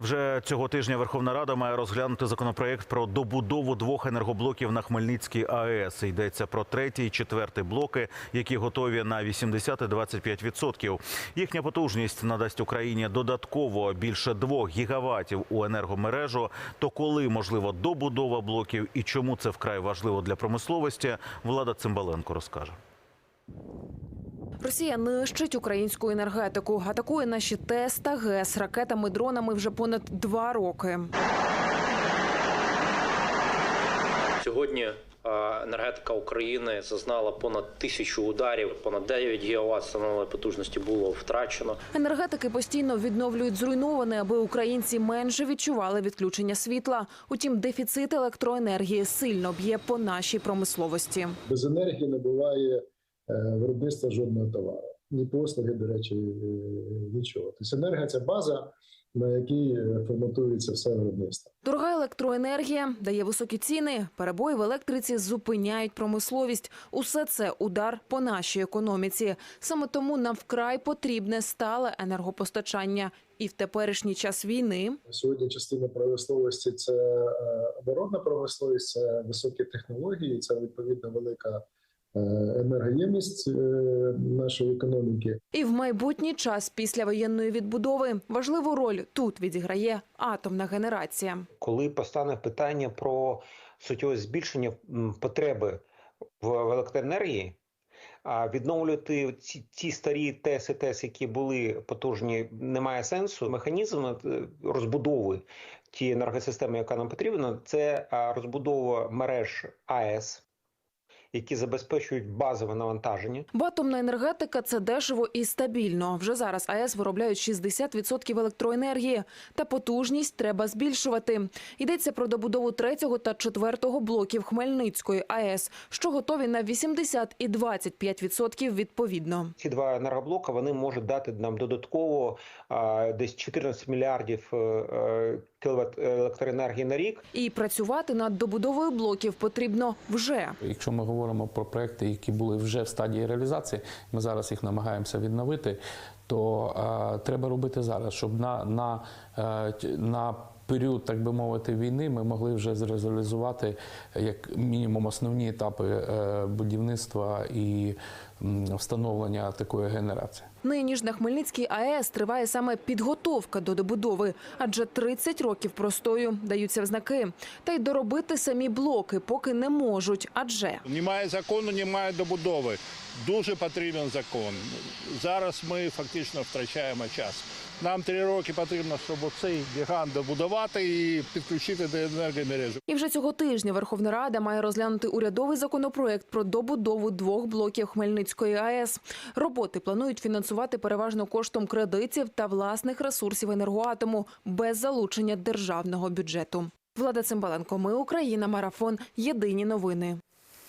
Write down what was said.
Вже цього тижня Верховна Рада має розглянути законопроект про добудову двох енергоблоків на Хмельницькій АЕС. Йдеться про третій і четвертий блоки, які готові на 80 і 25 відсотків. Їхня потужність надасть Україні додатково більше двох гігаватів у енергомережу. То коли можливо добудова блоків і чому це вкрай важливо для промисловості, Влада Цимбаленко розкаже. Росія нищить українську енергетику, атакує наші ТЕС та ГЕС ракетами, дронами вже понад два роки. Сьогодні е, енергетика України зазнала понад тисячу ударів, понад 9 гігаватт станової потужності було втрачено. Енергетики постійно відновлюють зруйноване, аби українці менше відчували відключення світла. Утім, дефіцит електроенергії сильно б'є по нашій промисловості. Без енергії не буває виробництва жодного товару. Ні послуги, до речі, е, нічого. Тобто енергія це база, на якій е, форматується все виробництво. Дорога електроенергія дає високі ціни. Перебої в електриці зупиняють промисловість. Усе це удар по нашій економіці. Саме тому нам вкрай потрібне стале енергопостачання. І в теперішній час війни Сьогодні частина промисловості це е, оборонна промисловість, це високі технології, це відповідно велика е, енергоємність е, нашої економіки. І в майбутній час після воєнної відбудови важливу роль тут відіграє атомна генерація. коли постане питання про суттєве збільшення потреби в електроенергії, а відновлювати ці, ті старі ТЕС і ТЕС, які були потужні, немає сенсу. Механізм е, розбудови тієї енергосистеми, яка нам потрібна, це розбудова мереж АЕС, які забезпечують базове навантаження. Бо атомна енергетика це дешево і стабільно. Вже зараз АЕС виробляють 60% електроенергії, та потужність треба збільшувати. Йдеться про добудову третього та четвертого блоків Хмельницької АЕС, що готові на 80 і 25% відповідно. Ці два енергоблока вони можуть дати нам додатково а, десь 14 мільярдів е, е, кіловат електроенергії на рік. І працювати над добудовою блоків потрібно вже. Якщо ми говоримо про проекти, які були вже в стадії реалізації, ми зараз їх намагаємося відновити, то е, треба робити зараз, щоб на, на, е, на період, так би мовити, війни ми могли вже зреалізувати як мінімум основні етапи е, будівництва і м, встановлення такої генерації. Нині ж на Хмельницькій АЕС триває саме підготовка до добудови, адже 30 років простою даються в знаки. Та й доробити самі блоки поки не можуть, адже Немає закону, немає добудови. Дуже потрібен закон. Зараз ми фактично втрачаємо час. Нам три роки потрібно, щоб цей гігант добудувати і підключити до енергомережі. І вже цього тижня Верховна Рада має розглянути урядовий законопроект про добудову двох блоків Хмельницької АЕС. Роботи планують фінансувати переважно коштом кредитів та власних ресурсів енергоатому без залучення державного бюджету. Влада Цимбаленко, ми Україна, марафон. Єдині новини.